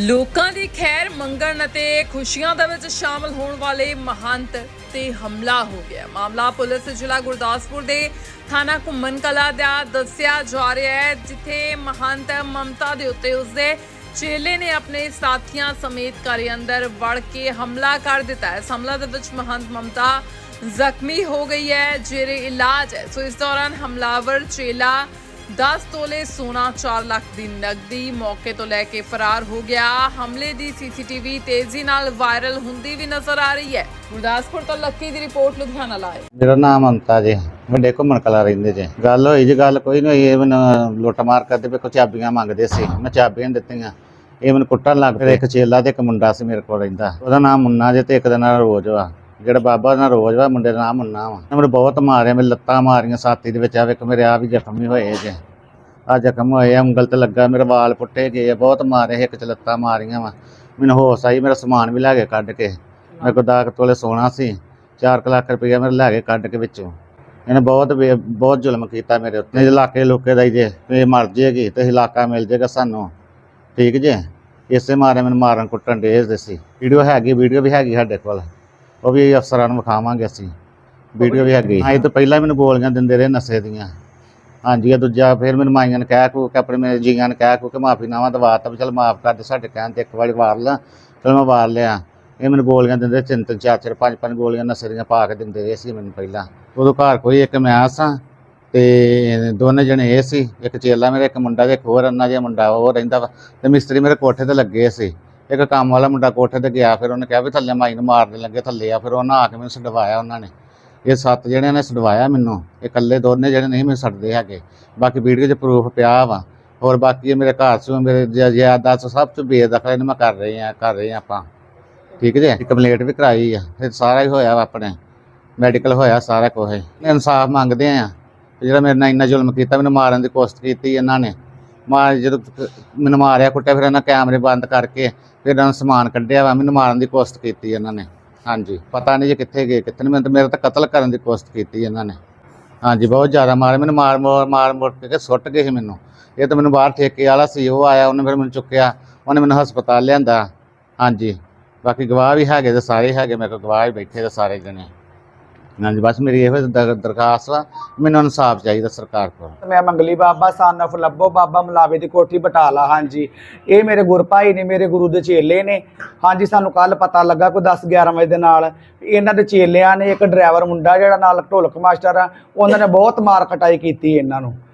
ਲੋਕਾਂ ਦੀ ਖੈਰ ਮੰਗਣ ਅਤੇ ਖੁਸ਼ੀਆਂ ਦੇ ਵਿੱਚ ਸ਼ਾਮਲ ਹੋਣ ਵਾਲੇ ਮਹੰਤ ਤੇ ਹਮਲਾ ਹੋ ਗਿਆ। ਮਾਮਲਾ ਪੁਲਿਸ ਜ਼ਿਲ੍ਹਾ ਗੁਰਦਾਸਪੁਰ ਦੇ ਥਾਣਾ ਘੁੰਮਣ ਕਲਾ ਦਾ ਦੱਸਿਆ ਜਾ ਰਿਹਾ ਹੈ, ਜਿੱਥੇ ਮਹੰਤ ਮਮਤਾ ਦੇ ਉੱਤੇ ਉਸਦੇ ਚੇਲੇ ਨੇ ਆਪਣੇ ਸਾਥੀਆਂ ਸਮੇਤ ਘਰ ਅੰਦਰ ਵੜ ਕੇ ਹਮਲਾ ਕਰ ਦਿੱਤਾ ਹੈ। ਇਸ ਹਮਲਾ ਦੇ ਵਿੱਚ ਮਹੰਤ ਮਮਤਾ ਜ਼ਖਮੀ ਹੋ ਗਈ ਹੈ, ਜਿਹੜੇ ਇਲਾਜ ਹੈ। ਸੋ ਇਸ ਦੌਰਾਨ ਹਮਲਾਵਰ ਚੇਲਾ 10 ਤੋਲੇ ਸੋਨਾ 4 ਲੱਖ ਦੀ ਨਕਦੀ ਮੌਕੇ ਤੋਂ ਲੈ ਕੇ ਫਰਾਰ ਹੋ ਗਿਆ। ਹਮਲੇ ਦੀ ਸੀਸੀਟੀਵੀ ਤੇਜ਼ੀ ਨਾਲ ਵਾਇਰਲ ਹੁੰਦੀ ਵੀ ਨਜ਼ਰ ਆ ਰਹੀ ਹੈ। ਗੁਰਦਾਸਪੁਰ ਤੋਂ ਲੱਕੀ ਦੀ ਰਿਪੋਰਟ, ਲੁਧਿਆਣਾ ਲਾਏ ਮੇਰਾ ਨਾਮ ਅਮਤਾ ਜੀ ਵੱਡੇ ਘੁੰਮਣ ਕਲਾ ਰਹਿੰਦੇ ਜੇ। ਗੱਲ ਹੋਈ ਜੀ, ਗੱਲ ਕੋਈ ਨਹੀਂ ਹੋਈ। ਇਹ ਮੈਨੂੰ ਲੁੱਟ ਮਾਰ ਕਰਦੇ ਪਏ ਕੋਈ ਚਾਬੀਆਂ ਮੰਗਦੇ ਸੀ। ਮੈਂ ਚਾਬੀਆਂ ਦਿੱਤੀਆਂ। ਇਹ ਮੈਨੂੰ ਕੁੱਟਣ ਲੱਗ ਪਏ। ਇੱਕ ਚੇਲਾ ਤੇ ਇੱਕ ਮੁੰਡਾ ਸੀ ਮੇਰੇ ਕੋਲ ਰਹਿੰਦਾ। ਉਹਦਾ ਨਾਮ ਮੁੰਨਾ ਜੇ ਤੇ ਇੱਕ ਦਾ ਨਾਮ ਰੋਜ਼ ਆ। ਜਿਹੜਾ ਬਾਬਾ ਦਾ ਨਾਂ ਰੋਜ਼ ਵਾ, ਮੁੰਡੇ ਦਾ ਨਾਮ ਮੁੰਨਾ ਵਾ। ਉਹਨੇ ਮੈਨੂੰ ਬਹੁਤ ਮਾਰਿਆ ਮੇਰੇ ਲੱਤਾਂ ਮਾਰੀਆਂ ਸਾਥੀ ਦੇ ਵਿੱਚ, ਆ ਵੇਖ ਮੇਰੇ ਆ ਵੀ ਜ਼ਖਮੀ ਹੋਏ ਜੇ। ਆ ਜ਼ਖਮ ਹੋਏ ਆ ਉਂਗਲ ਤੇ ਲੱਗਾ, ਮੇਰੇ ਵਾਲ ਪੁੱਟੇ ਗਏ ਆ, ਬਹੁਤ ਮਾਰੇ ਇੱਕ ਚ ਲੱਤਾਂ ਮਾਰੀਆਂ ਵਾ। ਮੈਨੂੰ ਹੋਸ਼ ਆਈ, ਮੇਰਾ ਸਮਾਨ ਵੀ ਲੈ ਕੇ ਕੱਢ ਕੇ। ਮੇਰੇ ਕੋਲ ਦਾਗ ਤੋਲੇ ਸੋਨਾ ਸੀ 4 ਲੱਖ ਰੁਪਇਆ ਮੇਰੇ ਲੈ ਕੇ ਕੱਢ ਕੇ ਵਿੱਚੋਂ। ਇਹਨੇ ਬਹੁਤ ਬੇ- ਬਹੁਤ ਜ਼ੁਲਮ ਕੀਤਾ ਮੇਰੇ ਉੱਤੇ। ਇਲਾਕੇ ਲੋਕੇ ਦਾ ਹੀ ਜੇ ਇਹ ਮਰ ਜੇਗੀ, ਤੇ ਇਲਾਕਾ ਮਿਲ ਜੇਗਾ ਸਾਨੂੰ। ਠੀਕ ਜੇ? ਇਸੇ ਮਾਰੇ ਮੈਨੂੰ ਮਾਰਨ ਕੁੱਟਣ ਦੇ ਸੀ। ਵੀਡੀਓ ਹੈਗੀ, ਵੀਡੀਓ ਵੀ ਹੈਗੀ ਸਾਡੇ ਕੋਲ। ਉਹ ਵੀ ਅਫਸਰਾਂ ਨੂੰ ਵਿਖਾਵਾਂਗੇ ਅਸੀਂ। ਵੀਡੀਓ ਵੀ ਹੈਗੀ। ਹਾਂ, ਇਹ ਤੋਂ ਪਹਿਲਾਂ ਮੈਨੂੰ ਗੋਲੀਆਂ ਦਿੰਦੇ ਰਹੇ ਨਸ਼ੇ ਦੀਆਂ। ਹਾਂਜੀ, ਇਹ ਦੂਜਾ ਫਿਰ ਮੈਨੂੰ ਮਾਈਆਂ ਨੇ ਕਹਿ ਕੂ ਕੇ ਆਪਣੇ ਮੇਰੇ ਜੀਆਂ ਨੇ ਕਹਿ ਕੂ ਕੇ ਮਾਫੀ ਨਾਵਾ ਦਵਾ ਤਾ ਵੀ ਚਲ ਮਾਫ ਕਰ ਦੇ ਸਾਡੇ ਕਹਿਣ ਤੇ ਇੱਕ ਵਾਰੀ ਵਾਰ ਲਾ, ਚਲ ਮੈਂ ਵਾਰ ਲਿਆ। ਇਹ ਮੈਨੂੰ ਗੋਲੀਆਂ ਦਿੰਦੇ ਤਿੰਨ ਤਿੰਨ ਚਾਰ ਚਾਰ ਪੰਜ ਪੰਜ ਗੋਲੀਆਂ ਨਸ਼ੇ ਦੀਆਂ ਪਾ ਕੇ ਦਿੰਦੇ ਰਹੇ ਸੀ ਮੈਨੂੰ ਪਹਿਲਾਂ। ਉਦੋਂ ਘਰ ਕੋਈ ਇੱਕ ਮੈਂ ਸਾਂ ਤੇ ਦੋਨੇ ਜਣੇ ਇਹ ਸੀ। ਇੱਕ ਚੇਲਾ ਮੇਰਾ, ਇੱਕ ਮੁੰਡਾ ਤੇ ਇੱਕ ਹੋਰ, ਅੰਨਾ ਜਿਹਾ ਮੁੰਡਾ ਉਹ ਰਹਿੰਦਾ ਵਾ ਤੇ ਮਿਸਤਰੀ ਮੇਰੇ ਕੋਠੇ ਤੇ ਲੱਗੇ ਸੀ। ਇੱਕ ਕੰਮ ਵਾਲਾ ਮੁੰਡਾ ਕੋਠੇ ਤੇ ਗਿਆ, ਫਿਰ ਉਹਨੇ ਕਿਹਾ ਵੀ ਥੱਲੇ ਮਾਈ ਨੂੰ ਮਾਰਨ ਲੱਗੇ, ਥੱਲੇ ਆ, ਫਿਰ ਉਹਨਾਂ ਆ ਕੇ ਮੈਨੂੰ ਛਡਵਾਇਆ ਉਹਨਾਂ ਨੇ। ਇਹ ਸੱਤ ਜਣਿਆਂ ਨੇ ਛਡਵਾਇਆ ਮੈਨੂੰ, ਇਹ ਇਕੱਲੇ ਦੋਨੇ ਜਿਹੜੇ ਨਹੀਂ ਮੈਨੂੰ ਛੱਡਦੇ ਹੈਗੇ। ਬਾਕੀ ਵੀਡੀਓ 'ਚ ਪ੍ਰੂਫ ਪਿਆ ਵਾ। ਹੋਰ ਬਾਕੀ ਇਹ ਮੇਰੇ ਘਰ ਚੋਂ ਮੇਰੇ ਜ਼ਿਆਦਾ ਸਭ ਤੋਂ ਬੇਦਖਲ ਇਹਨੂੰ ਮੈਂ ਕਰ ਰਹੀ ਆ ਕਰ ਰਹੇ ਆ ਆਪਾਂ। ਠੀਕ ਜੇ? ਕੰਪਲੀਟ ਵੀ ਕਰਾਈ ਆ। ਫਿਰ ਸਾਰਾ ਹੀ ਹੋਇਆ ਵਾ ਆਪਣੇ। ਮੈਡੀਕਲ ਹੋਇਆ ਸਾਰਾ ਕੁਝ ਇਨਸਾਫ ਮੰਗਦੇ ਆ। ਵੀ ਜਿਹੜਾ ਮੇਰੇ ਨਾਲ ਇੰਨਾ ਜ਼ੁਲਮ ਕੀਤਾ, ਮੈਨੂੰ ਮਾਰਨ ਦੀ ਕੋਸ਼ਿਸ਼ ਕੀਤੀ ਇਹਨਾਂ ਨੇ। ਮਾਰ ਜਦੋਂ ਮੈਨੂੰ ਮਾਰਿਆ, ਕੁੱਟਿਆ, ਫਿਰ ਇਹਨਾਂ ਕੈਮਰੇ ਬੰਦ ਕਰਕੇ ਫਿਰ ਇਹਨਾਂ ਨੂੰ ਸਮਾਨ ਕੱਢਿਆ ਵਾ। ਮੈਨੂੰ ਮਾਰਨ ਦੀ ਕੋਸ਼ਿਸ਼ ਕੀਤੀ ਇਹਨਾਂ ਨੇ। ਹਾਂਜੀ, ਪਤਾ ਨਹੀਂ ਜੇ ਕਿੱਥੇ ਗਏ, ਕਿੱਥੇ ਨਹੀਂ। ਮੈਨੂੰ ਤਾਂ, ਮੇਰੇ ਤਾਂ ਕਤਲ ਕਰਨ ਦੀ ਕੋਸ਼ਿਸ਼ ਕੀਤੀ ਇਹਨਾਂ ਨੇ। ਹਾਂਜੀ, ਬਹੁਤ ਜ਼ਿਆਦਾ ਮਾਰੇ ਮੈਨੂੰ ਮਾਰ ਮਾਰ ਮਾਰ ਮੁੜ ਕੇ ਸੁੱਟ ਗਏ ਸੀ ਮੈਨੂੰ। ਇਹ ਤਾਂ ਮੈਨੂੰ ਬਾਹਰ ਠੇਕੇ ਵਾਲਾ ਸੀ, ਉਹ ਆਇਆ, ਉਹਨੇ ਫਿਰ ਮੈਨੂੰ ਚੁੱਕਿਆ। ਉਹਨੇ ਮੈਨੂੰ ਹਸਪਤਾਲ ਲਿਆਂਦਾ। ਹਾਂਜੀ, ਬਾਕੀ ਗਵਾਹ ਵੀ ਹੈਗੇ ਤੇ ਸਾਰੇ ਹੈਗੇ, ਮੇਰੇ ਕੋਲ ਗਵਾਹ ਹੀ ਬੈਠੇ ਤੇ ਸਾਰੇ ਜਣੇ। ਹਾਂਜੀ, ਬਸ ਮੇਰੀ ਇਹੋ ਦਰ- ਦਰਖਾਸਤ ਆ, ਮੈਨੂੰ ਇਨਸਾਫ ਚਾਹੀਦਾ ਸਰਕਾਰ ਕੋਲ। ਮੈਂ ਮੰਗਲੀ ਬਾਬਾ ਸਨ of ਲੱਭੋ ਬਾਬਾ, ਮਲਾਵੇ ਦੀ ਕੋਠੀ ਬਟਾਲਾ, ਹਾਂਜੀ। ਇਹ ਮੇਰੇ ਗੁਰਭਾਈ ਨੇ, ਮੇਰੇ ਗੁਰੂ ਦੇ ਚੇਲੇ ਨੇ। ਹਾਂਜੀ, ਸਾਨੂੰ ਕੱਲ ਪਤਾ ਲੱਗਾ ਕੋਈ 10 11 ਵਜੇ ਦੇ ਨਾਲ। ਇਹਨਾਂ ਦੇ ਚੇਲਿਆਂ ਨੇ ਇੱਕ ਡਰਾਈਵਰ ਮੁੰਡਾ ਜਿਹੜਾ ਨਾਲ ਢੋਲਕ ਮਾਸਟਰ ਆ, ਉਹਨਾਂ ਨੇ ਬਹੁਤ ਮਾਰ ਕਟਾਈ ਕੀਤੀ ਇਹਨਾਂ ਨੂੰ।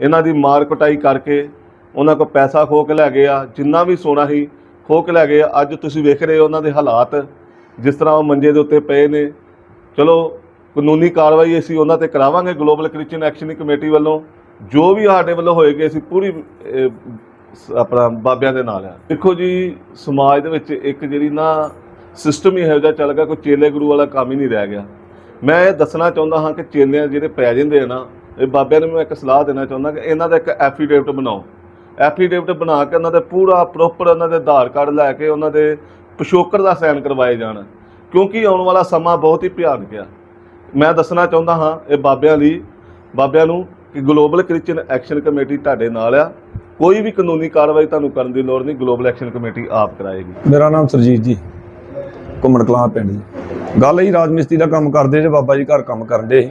ਇਹਨਾਂ ਦੀ ਮਾਰ ਕੁਟਾਈ ਕਰਕੇ ਉਹਨਾਂ ਕੋਲ ਪੈਸਾ ਖੋਹ ਕੇ ਲੈ ਗਏ ਆ, ਜਿੰਨਾ ਵੀ ਸੋਨਾ ਸੀ ਖੋ ਕੇ ਲੈ ਗਏ ਆ। ਅੱਜ ਤੁਸੀਂ ਵੇਖ ਰਹੇ ਹੋ ਉਹਨਾਂ ਦੇ ਹਾਲਾਤ, ਜਿਸ ਤਰ੍ਹਾਂ ਉਹ ਮੰਜੇ ਦੇ ਉੱਤੇ ਪਏ ਨੇ। ਚਲੋ, ਕਾਨੂੰਨੀ ਕਾਰਵਾਈ ਅਸੀਂ ਉਹਨਾਂ ਤੇ ਕਰਾਵਾਂਗੇ ਗਲੋਬਲ ਕ੍ਰਿਸਚੀਅਨ ਐਕਸ਼ਨ ਕਮੇਟੀ ਵੱਲੋਂ। ਜੋ ਵੀ ਸਾਡੇ ਵੱਲੋਂ ਹੋਏਗੀ ਅਸੀਂ ਪੂਰੀ ਆਪਣਾ ਬਾਬਿਆਂ ਦੇ ਨਾਲ ਆ। ਦੇਖੋ ਜੀ, ਸਮਾਜ ਦੇ ਵਿੱਚ ਇੱਕ ਜਿਹੜੀ ਨਾ ਸਿਸਟਮ ਹੀ ਇਹੋ ਜਿਹਾ ਚੱਲ ਗਿਆ, ਕੋਈ ਚੇਲੇ ਗੁਰੂ ਵਾਲਾ ਕੰਮ ਹੀ ਨਹੀਂ ਰਹਿ ਗਿਆ। ਮੈਂ ਇਹ ਦੱਸਣਾ ਚਾਹੁੰਦਾ ਹਾਂ ਕਿ ਚੇਲੇ ਜਿਹੜੇ ਪੈ ਜਾਂਦੇ ਆ ਨਾ ਇਹ ਬਾਬਿਆਂ ਨੂੰ ਮੈਂ ਇੱਕ ਸਲਾਹ ਦੇਣਾ ਚਾਹੁੰਦਾ ਕਿ ਇਹਨਾਂ ਦਾ ਇੱਕ ਐਫੀਡੇਵਿਟ ਬਣਾਓ। ਐਫੀਡੇਵਿਟ ਬਣਾ ਕੇ ਉਹਨਾਂ ਦੇ ਪੂਰਾ ਪ੍ਰੋਪਰ ਉਹਨਾਂ ਦੇ ਆਧਾਰ ਕਾਰਡ ਲੈ ਕੇ ਉਹਨਾਂ ਦੇ ਪਿਛੋਕੜ ਦਾ ਸਾਈਨ ਕਰਵਾਏ ਜਾਣ। ਕਿਉਂਕਿ ਆਉਣ ਵਾਲਾ ਸਮਾਂ ਬਹੁਤ ਹੀ ਭਿਆਨਕ ਆ। ਮੈਂ ਦੱਸਣਾ ਚਾਹੁੰਦਾ ਹਾਂ ਇਹ ਬਾਬਿਆਂ ਲਈ, ਬਾਬਿਆਂ ਨੂੰ ਕਿ ਗਲੋਬਲ ਕ੍ਰਿਸਚੀਅਨ ਐਕਸ਼ਨ ਕਮੇਟੀ ਤੁਹਾਡੇ ਨਾਲ ਆ। ਕੋਈ ਵੀ ਕਾਨੂੰਨੀ ਕਾਰਵਾਈ ਤੁਹਾਨੂੰ ਕਰਨ ਦੀ ਲੋੜ ਨਹੀਂ ਗਲੋਬਲ ਐਕਸ਼ਨ ਕਮੇਟੀ ਆਪ ਕਰਾਏਗੀ। ਮੇਰਾ ਨਾਮ ਸਰਜੀਤ ਜੀ, ਘੁੰਮਣ ਕਲਾਂ ਪਿੰਡ ਜੀ। ਗੱਲ ਹੀ ਰਾਜਮਿਸਤਰੀ ਦਾ ਕੰਮ ਕਰਦੇ ਜੇ, ਬਾਬਾ ਜੀ ਘਰ ਕੰਮ ਕਰਦੇ